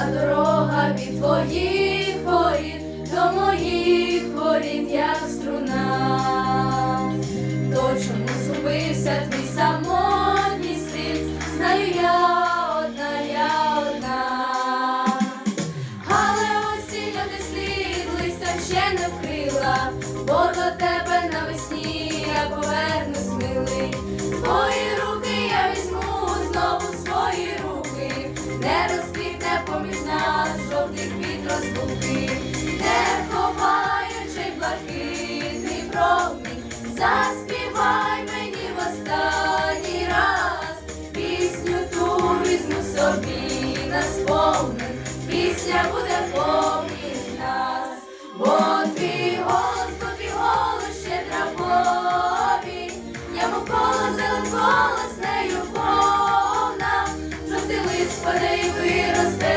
а дорога від твоїх воріт до моїх воріт, як струна. То чому згубився твій самотній слід? Знаю я одна, я одна. Але осінь ти слід листя ще не вкрила, бо до тебе навесні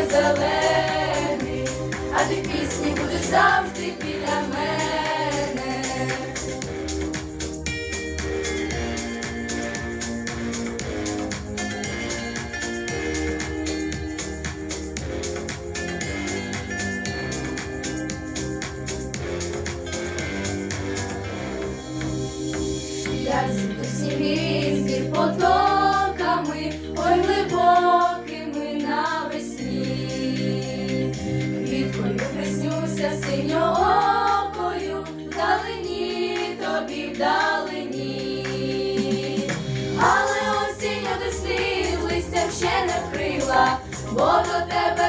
виросте зелений, а ти пісні будеш завжди біля мене. Я зійду сніги з гір по тобі вдалині, але осінь одесни листя ще не вкрила, бо до тебе.